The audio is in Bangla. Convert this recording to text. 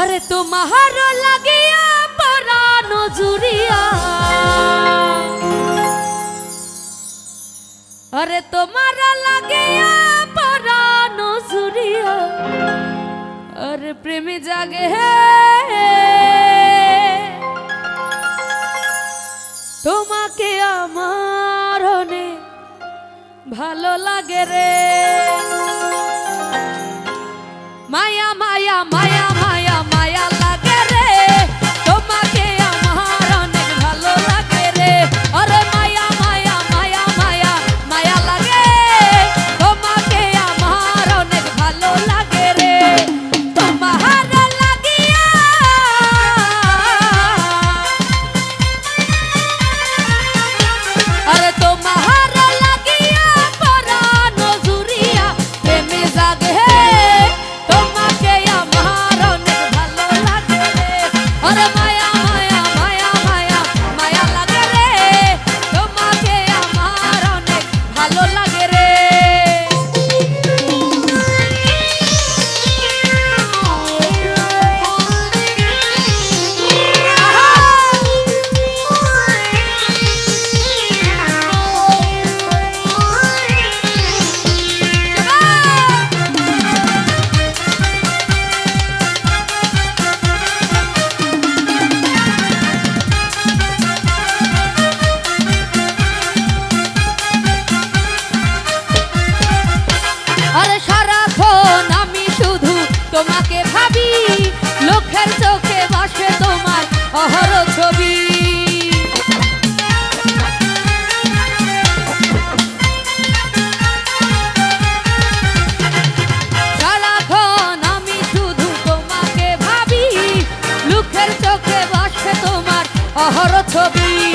আরে তোমার লাগিয়া পরাণ জুড়িয়া। আরে তোমার লাগিয়া পরাণ জুড়িয়া। আরে প্রেমী জাগে হে। তোমাকে আমার অনেক ভালো লাগে রে। মায়া মায়া মায়া বড় ছবি।